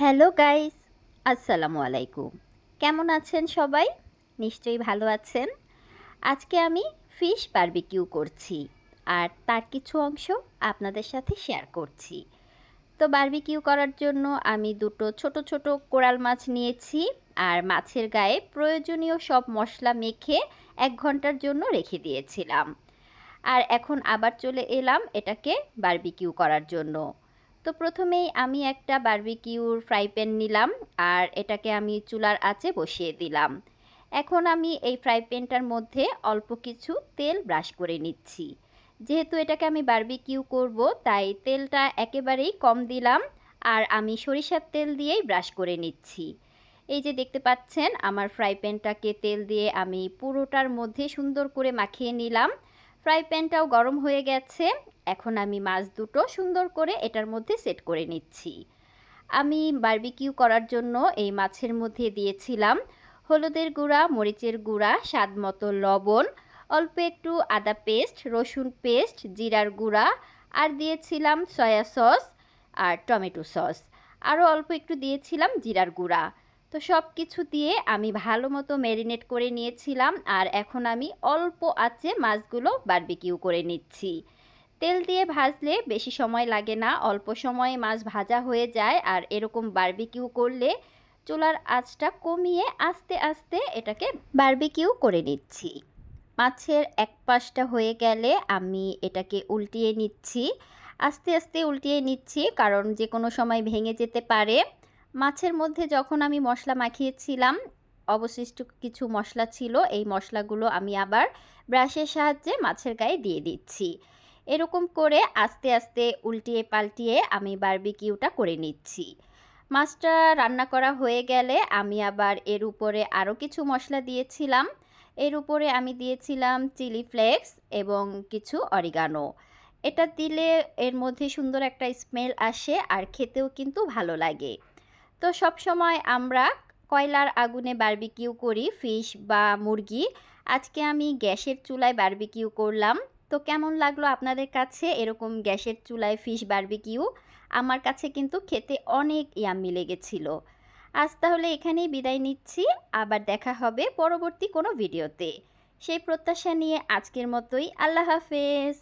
Hello guys, আসসালামু আলাইকুম। কেমন আছেন সবাই? নিশ্চয়ই ভালো আছেন। আজকে আমি ফিশ বারবিকিউ করছি আর তার কিছু অংশ আপনাদের সাথে শেয়ার করছি। তো বারবিকিউ করার জন্য আমি দুটো ছোট ছোট কোরাল মাছ নিয়েছি আর মাছের গায়ে প্রয়োজনীয় সব মশলা মেখে এক ঘণ্টার জন্য রেখে দিয়েছিলাম। আর এখন আবার চলে এলাম এটাকে বারবিকিউ করার জন্য। তো প্রথমেই আমি একটা বারবিকিউর ফ্রাই প্যান নিলাম আর এটাকে আমি চুলার আঁচে বসিয়ে দিলাম। এখন আমি এই ফ্রাই প্যানটার মধ্যে অল্প কিছু তেল ব্রাশ করে নিচ্ছি। যেহেতু এটাকে আমি বারবিকিউ করব, তাই তেলটা একেবারেই কম দিলাম আর আমি সরিষার তেল দিয়েই ব্রাশ করে নিচ্ছি। এই যে দেখতে পাচ্ছেন, আমার ফ্রাই প্যানটাকে তেল দিয়ে আমি পুরোটার মধ্যে সুন্দর করে মাখিয়ে নিলাম। ফ্রাই প্যানটাও গরম হয়ে গেছে। এখন আমি মাছ দুটো সুন্দর করে এটার মধ্যে সেট করে নিচ্ছি। আমি বারবিকিউ করার জন্য এই মাছের মধ্যে দিয়েছিলাম হলুদের গুঁড়া, মরিচের গুঁড়া, স্বাদ মতো লবণ, অল্প একটু আদা পেস্ট, রসুন পেস্ট, জিরার গুঁড়া আর দিয়েছিলাম সয়া সস আর টমেটো সস। আরও অল্প একটু দিয়েছিলাম জিরার গুঁড়া। তো সব কিছু দিয়ে আমি ভালো মতো ম্যারিনেট করে নিয়েছিলাম আর এখন আমি অল্প আঁচে মাছগুলো বারবিকিউ করে নিচ্ছি। তেল দিয়ে ভাজলে বেশি সময় লাগে না, অল্প সময়ে মাছ ভাজা হয়ে যায় আর এরকম বারবিকিউ করলে চুলার আঁচটা কমিয়ে আস্তে আস্তে এটাকে বারবিকিউ করে নিচ্ছি। মাছের এক পাশটা হয়ে গেলে আমি এটাকে উল্টিয়ে নিচ্ছি। আস্তে আস্তে উল্টিয়ে নিচ্ছি কারণ যে কোনো সময় ভেঙে যেতে পারে। মাছের মধ্যে যখন আমি মশলা মাখিয়েছিলাম, অবশিষ্ট কিছু মশলা ছিল, এই মশলাগুলো আমি আবার ব্রাশের সাহায্যে মাছের গায়ে দিয়ে দিচ্ছি। এরকম করে আস্তে আস্তে উল্টিয়ে পাল্টিয়ে আমি বারবিকিউটা করে নিচ্ছি। মাছটা রান্না করা হয়ে গেলে আমি আবার এর উপরে আরও কিছু মশলা দিয়েছিলাম। এর উপরে আমি দিয়েছিলাম চিলি ফ্লেক্স এবং কিছু অরিগানো। এটা দিলে এর মধ্যে সুন্দর একটা স্মেল আসে আর খেতেও কিন্তু ভালো লাগে। তো সব সময় আমরা কয়লার আগুনে বারবিকিউ করি ফিশ বা মুরগি। আজকে আমি গ্যাসের চুলায় বারবিকিউ করলাম। তো কেমন লাগল আপনাদের কাছে এরকম গ্যাসের চুলায় ফিশ বারবিকিউ আমার কাছে কিন্তু খেতে অনেক ইয়াম্মি লেগেছিল। আজ তাহলে এখানেই বিদায় নিচ্ছি। আবার দেখা হবে পরবর্তী কোনো ভিডিওতে সেই প্রত্যাশা নিয়ে আজকের মতোই। আল্লাহ হাফেজ।